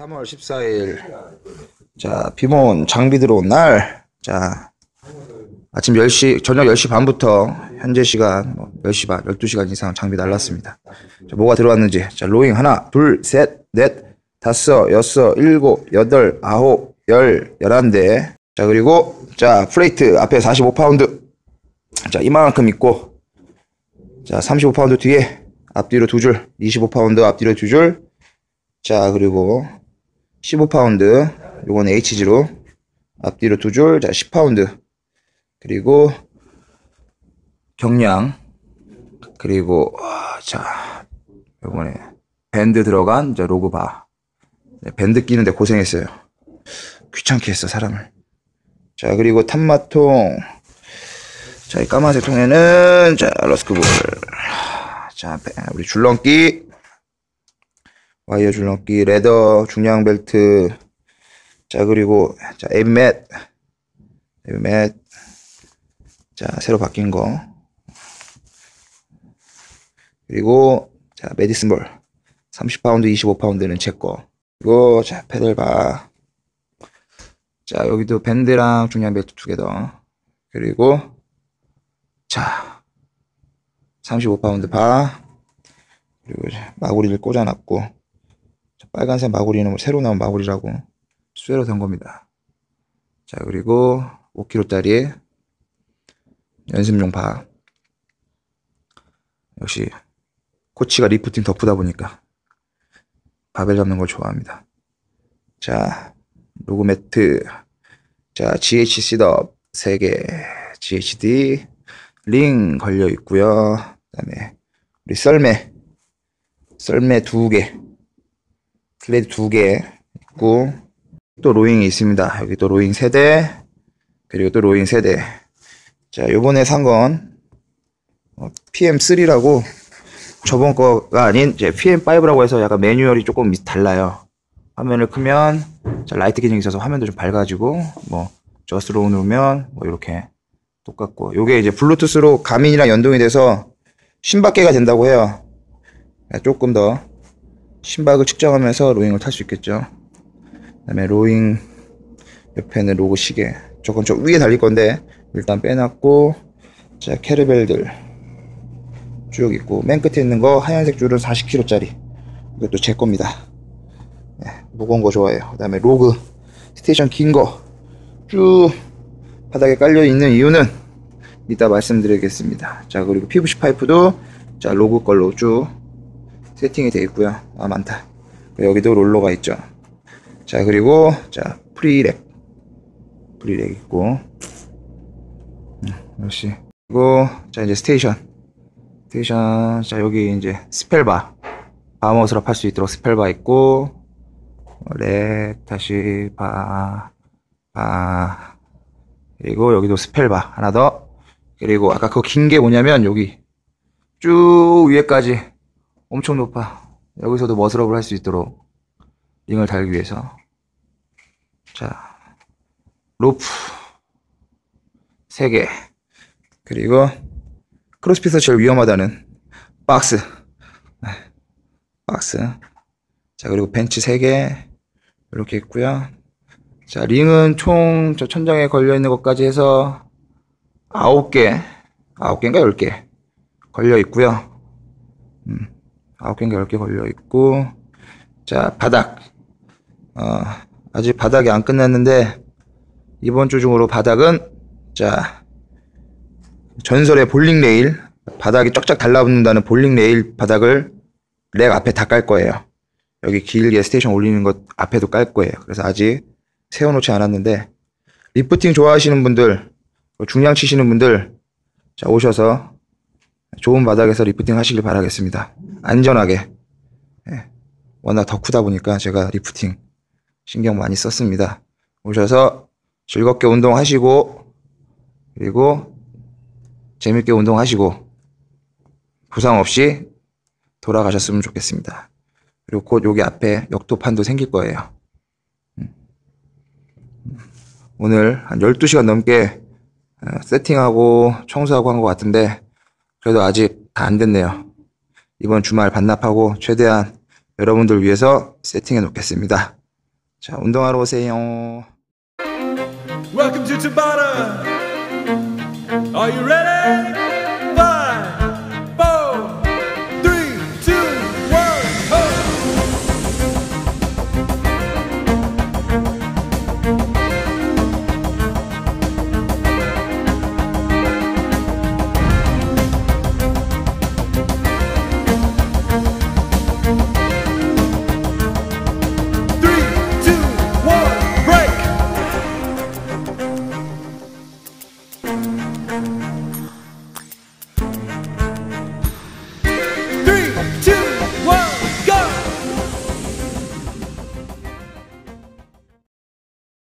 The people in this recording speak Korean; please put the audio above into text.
3월 14일. 자, 비몬 장비 들어온 날. 자, 아침 10시, 저녁 10시 반부터 현재 시간 뭐 10시 반, 12시간 이상 장비 날랐습니다. 자, 뭐가 들어왔는지. 자, 로잉 하나, 둘, 셋, 넷, 다섯, 여섯, 일곱, 여덟, 아홉, 열, 열한 대. 자, 그리고, 자, 플레이트 앞에 45파운드. 자, 이만큼 있고, 자, 35파운드 뒤에 앞뒤로 두 줄, 25파운드 앞뒤로 두 줄. 자, 그리고 15파운드. 요건 HG로 앞뒤로 두 줄. 자, 10파운드. 그리고 경량. 그리고 아, 자, 요번에 밴드 들어간 자, 로그바. 네, 밴드 끼는데 고생했어요. 귀찮게 했어, 사람을. 자, 그리고 탄마통. 자, 이 까만색 통에는, 자, 러스크볼. 자, 우리 줄넘기. 와이어 줄넘기, 레더, 중량 벨트. 자, 그리고, 자, 앱맷. 앱맷. 자, 새로 바뀐 거. 그리고, 자, 메디슨 볼. 30파운드, 25파운드는 제 거. 그리고, 자, 페달바. 자, 여기도 밴드랑 중량 벨트 두 개 더. 그리고, 자, 35파운드 바. 그리고 마구리를 꽂아놨고, 빨간색 마구리는 새로 나온 마구리라고 쇠로 된 겁니다. 자, 그리고 5kg짜리 연습용 바. 역시, 코치가 리프팅 덮으다 보니까 바벨 잡는 걸 좋아합니다. 자, 로그 매트. 자, GH 셋업 3개. GHD. 링 걸려 있고요. 그다음에 우리 썰매. 썰매 2개. 플레이트 2개 있고 또 로잉이 있습니다. 여기 또 로잉 3대. 그리고 또 로잉 3대. 자, 요번에 산 건 PM3라고 저번 거가 아닌 이제 PM5라고 해서 약간 매뉴얼이 조금 달라요. 화면을 크면 자, 라이트 기능이 있어서 화면도 좀 밝아지고 뭐 저스트로 누르면 뭐 이렇게 똑같고 요게 이제 블루투스로 가민이랑 연동이 돼서 심박계가 된다고 해요. 조금 더 심박을 측정하면서 로잉을 탈 수 있겠죠. 그 다음에 로잉 옆에는 로고 시계. 저건 저 위에 달릴 건데 일단 빼놨고 자 캐르벨들 쭉 있고 맨 끝에 있는 거 하얀색 줄은 40kg짜리 이것도 제 겁니다. 네, 무거운 거 좋아해요. 그 다음에 로그 스테이션 긴 거 쭉 바닥에 깔려 있는 이유는 이따 말씀드리겠습니다. 자 그리고 PVC 파이프도 자 로그 걸로 쭉 세팅이 되어 있고요. 아 많다. 여기도 롤러가 있죠. 자 그리고 자 프리렉. 프리렉 있고. 음, 역시. 그리고 자 이제 스테이션. 스테이션. 자 여기 이제 스펠바. 바머스럽 할수 있도록 스펠바 있고. 렉 다시 바 바. 그리고 여기도 스펠바 하나 더. 그리고 아까 그 긴 게 뭐냐면 여기 쭉 위에까지 엄청 높아. 여기서도 머스럽을 할 수 있도록 링을 달기 위해서. 자 로프 3개. 그리고 크로스핏에서 제일 위험하다는 박스. 네, 박스. 자 그리고 벤치 3개. 이렇게 있고요. 자 링은 총 저 천장에 걸려 있는 것까지 해서 9개. 9개인가 10개 걸려 있고요. 음, 9개인가 10개 걸려 있고 자 바닥 어, 아직 바닥이 안 끝났는데 이번 주 중으로 바닥은 자 전설의 볼링 레일 바닥이 쫙쫙 달라붙는다는 볼링 레일 바닥을 렉 앞에 다 깔 거예요. 여기 길게 스테이션 올리는 것 앞에도 깔 거예요. 그래서 아직 세워놓지 않았는데 리프팅 좋아하시는 분들 중량 치시는 분들 자 오셔서 좋은 바닥에서 리프팅 하시길 바라겠습니다. 안전하게 예, 워낙 더 크다 보니까 제가 리프팅 신경 많이 썼습니다. 오셔서 즐겁게 운동하시고 그리고 재밌게 운동하시고 부상 없이 돌아가셨으면 좋겠습니다. 그리고 곧 여기 앞에 역도판도 생길 거예요. 음. 오늘 한 12시간 넘게 어, 세팅하고 청소하고 한 것 같은데 그래도 아직 다 안 됐네요. 이번 주말 반납하고 최대한 여러분들 위해서 세팅해 놓겠습니다. 자, 운동하러 오세요. Welcome to Tabata. Are you ready?